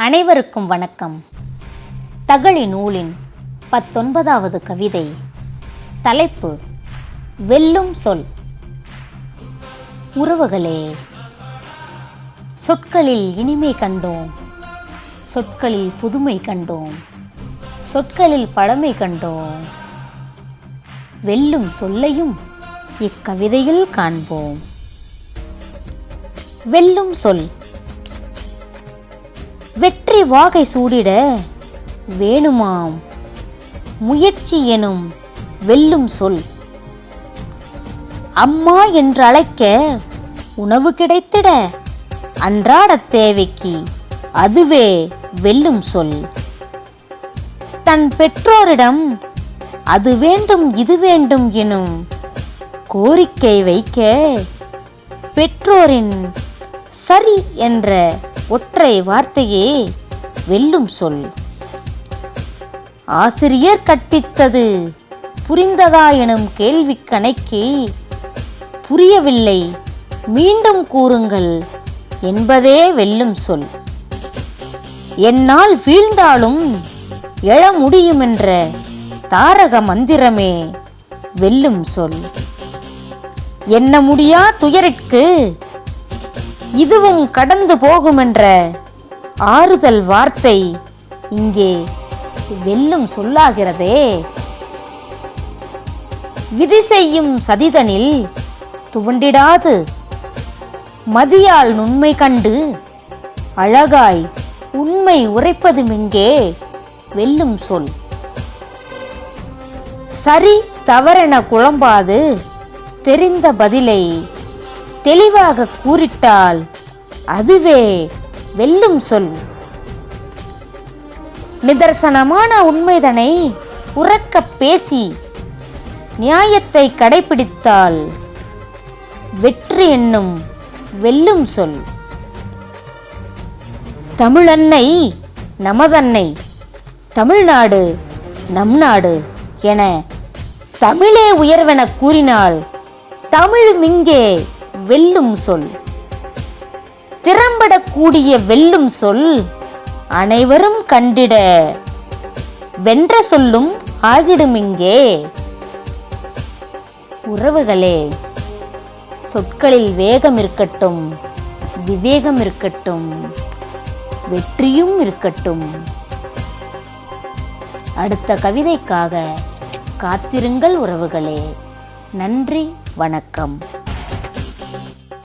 அனைவருக்கும் வணக்கம். தகழி நூலின் பத்தொன்பதாவது கவிதை தலைப்பு வெல்லும் சொல். உறவுகளே சொற்களில் இனிமை கண்டோம் சொற்களில் புதுமை கண்டோம் சொற்களில் பழமை கண்டோம். வெல்லும் சொல்லையும் இக்கவிதையில் காண்போம். வெல்லும் சொல் வெற்றி வாகை சூடிட வேணுமாம். முயற்சி எனும் வெல்லும் சொல். அம்மா என்றழைக்க உணவு கிடைத்திட அன்றாட தேவைக்கு அதுவே வெல்லும் சொல். தன் பெற்றோரிடம் அது வேண்டும் இது வேண்டும் எனும் கோரிக்கை வைக்க பெற்றோரின் சரி என்ற ஒற்றை வார்த்தையே வெல்லும் சொல். ஆசிரியர் கற்பித்தது புரிந்ததா எனும் கேள்வி கணக்கி புரியவில்லை. மீண்டும் கூறுங்கள் என்பதே வெல்லும் சொல். என்னால் வீழ்ந்தாலும் எழ முடியுமென்ற தாரக மந்திரமே வெல்லும் சொல். என்ன முடியா துயருக்கு இதுவும் கடந்து போகுமென்ற ஆறுதல் வார்த்தை இங்கே வெல்லும் சொல்லாகிறதே. விதி செய்யும் சதிதனில் துவண்டிடாது. மதியால் நுண்மை கண்டு அழகாய் உண்மை உரைப்பதுமிங்கே வெல்லும் சொல். சரி தவறென குழம்பாது தெரிந்த பதிலை தெளிவாக கூறிட்டால் அதுவே வெல்லும் சொல். நிதர்சனமான உண்மைதனை உறக்க பேசி நியாயத்தை கடைபிடித்தால் வெற்றி என்னும் வெல்லும் சொல். தமிழன்னை நமதன்னை தமிழ்நாடு நம் நாடு என தமிழே உயர்வென கூறினால் தமிழ் மிங்கே வெல்லும் சொல். திறம்படக்கூடிய வெல்லும் சொல் அனைவரும் கண்டிட. வென்ற சொல்லும் ஆகிடுமிங்கே உறவுகளே சொற்களில் வேகம் இருக்கட்டும் விவேகம் இருக்கட்டும் வெற்றியும் இருக்கட்டும். அடுத்த கவிதைக்காக காத்திருங்கள் உறவுகளே. நன்றி வணக்கம்.